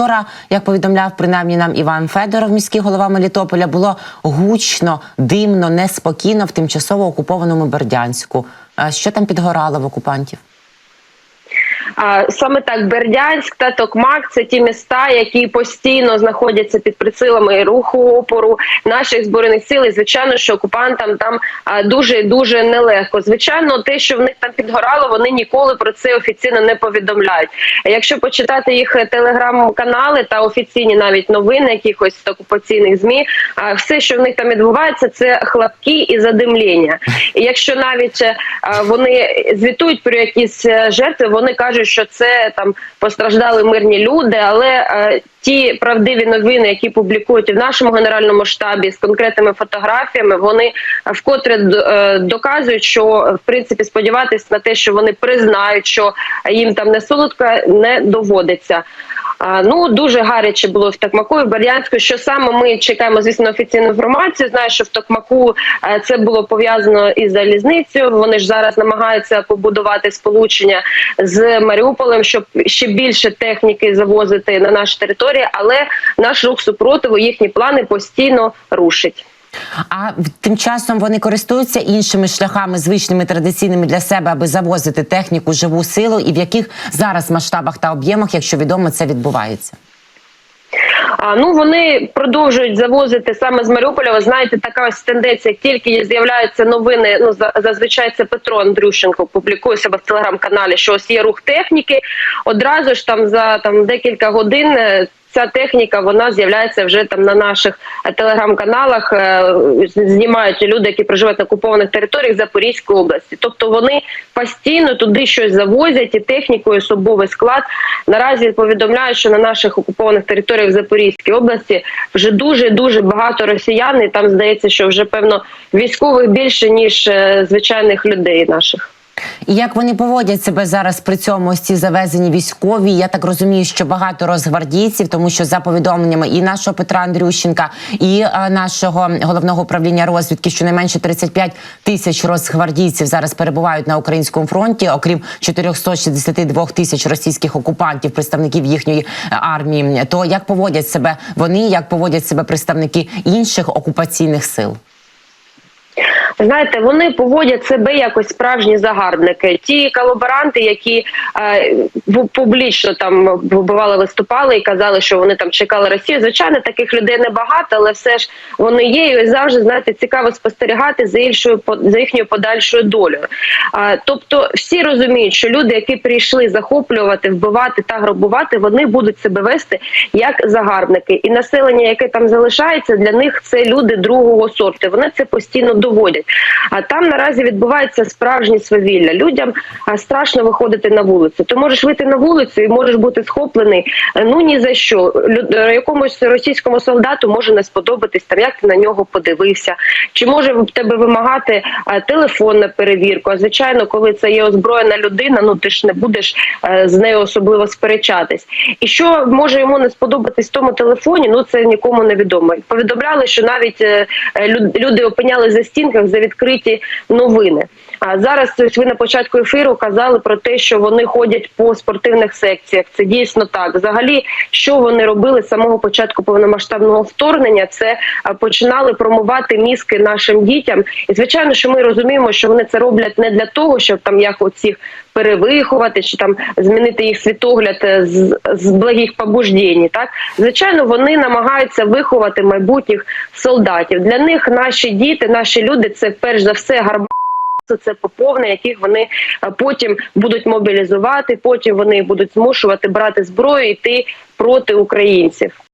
вчора, як повідомляв принаймні нам Іван Федоров, міський голова Мелітополя, було гучно, димно, неспокійно в тимчасово окупованому Бердянську. Що там підгорало в окупантів? Саме так Бердянськ та Токмак це ті міста, які постійно знаходяться під прицілами руху опору наших збройних сил. І звичайно, що окупантам там дуже дуже нелегко. Звичайно, те, що в них там підгорало, вони ніколи про це офіційно не повідомляють. Якщо почитати їх телеграм-канали та офіційні навіть новини якихось окупаційних змі, все, що в них там відбувається, це хлопки і задимлення. І якщо навіть е, вони звітують про якісь е, жертви, вони кажуть, що це там постраждали мирні люди, але е, ті правдиві новини, які публікують в нашому генеральному штабі з конкретними фотографіями, вони е, вкотре е, доказують, що в принципі сподіватися на те, що вони признають, що їм там не солодко, не доводиться. Ну дуже гаряче було в Токмаку і в. Що саме ми чекаємо, звісно, офіційну інформацію. Знаю, що в Токмаку е, це було пов'язано із залізницею. Вони ж зараз намагаються побудувати сполучення з Маріуполем, щоб ще більше техніки завозити на наші території. Але наш рух супротиву їхні плани постійно рушить. А тим часом вони користуються іншими шляхами, звичними традиційними для себе, аби завозити техніку, живу силу, і в яких зараз масштабах та об'ємах, якщо відомо, це відбувається. А ну вони продовжують завозити саме з Маріуполя. Ви знаєте, така ось тенденція. Тільки з'являються новини, ну за- зазвичай це Петро Андрющенко публікує себе в телеграм-каналі, що ось є рух техніки. Одразу ж там за там декілька годин. Ця техніка вона з'являється вже там на наших е, телеграм-каналах. е, Знімають люди, які проживають на окупованих територіях Запорізької області. Тобто вони постійно туди щось завозять і техніку, і особовий склад. Наразі повідомляють, що на наших окупованих територіях Запорізької області вже дуже дуже багато росіян. І там здається, що вже певно військових більше ніж е, звичайних людей наших. І як вони поводять себе зараз при цьому ці завезені військові? Я так розумію, що багато розгвардійців, тому що за повідомленнями і нашого Петра Андрющенка, і е, нашого головного управління розвідки, щонайменше 35 тисяч розгвардійців зараз перебувають на українському фронті, окрім 462 тисяч російських окупантів, представників їхньої е, армії. То як поводять себе вони, як поводять себе представники інших окупаційних сил? Знаєте, вони поводять себе якось справжні загарбники. Ті колаборанти, які е, публічно там бували, виступали і казали, що вони там чекали Росію. Звичайно, таких людей небагато, але все ж вони є. І завжди знаєте, цікаво спостерігати за іншою за їхньою подальшою долею. А, тобто, всі розуміють, що люди, які прийшли захоплювати, вбивати та грабувати, вони будуть себе вести як загарбники, і населення, яке там залишається, для них це люди другого сорту. Вони це постійно доводять. А там наразі відбувається справжнє свавілля. Людям страшно виходити на вулицю. Ти можеш вийти на вулицю і можеш бути схоплений. е, Ну ні за що. Лю- е, якомусь російському солдату може не сподобатись там, як ти на нього подивився, чи може в тебе вимагати а, телефон на перевірку. А звичайно, коли це є озброєна людина, ну ти ж не будеш е, з нею особливо сперечатись. І що може йому не сподобатись в тому телефоні, ну це нікому не відомо. Повідомляли, що навіть е, е, люд- люди опинялись за стінках за відкриті новини. А зараз ось ви на початку ефіру казали про те, що вони ходять по спортивних секціях. Це дійсно так. Взагалі, що вони робили з самого початку повномасштабного вторгнення, це починали промувати мізки нашим дітям. І звичайно, що ми розуміємо, що вони це роблять не для того, щоб там як оцих перевиховати чи там змінити їх світогляд е, з, з благих побуждень. Так звичайно, вони намагаються виховати майбутніх солдатів. Для них наші діти, наші люди це перш за все гарба. Це поповне, яких вони е, потім будуть мобілізувати. Потім вони будуть змушувати брати зброю і йти проти українців.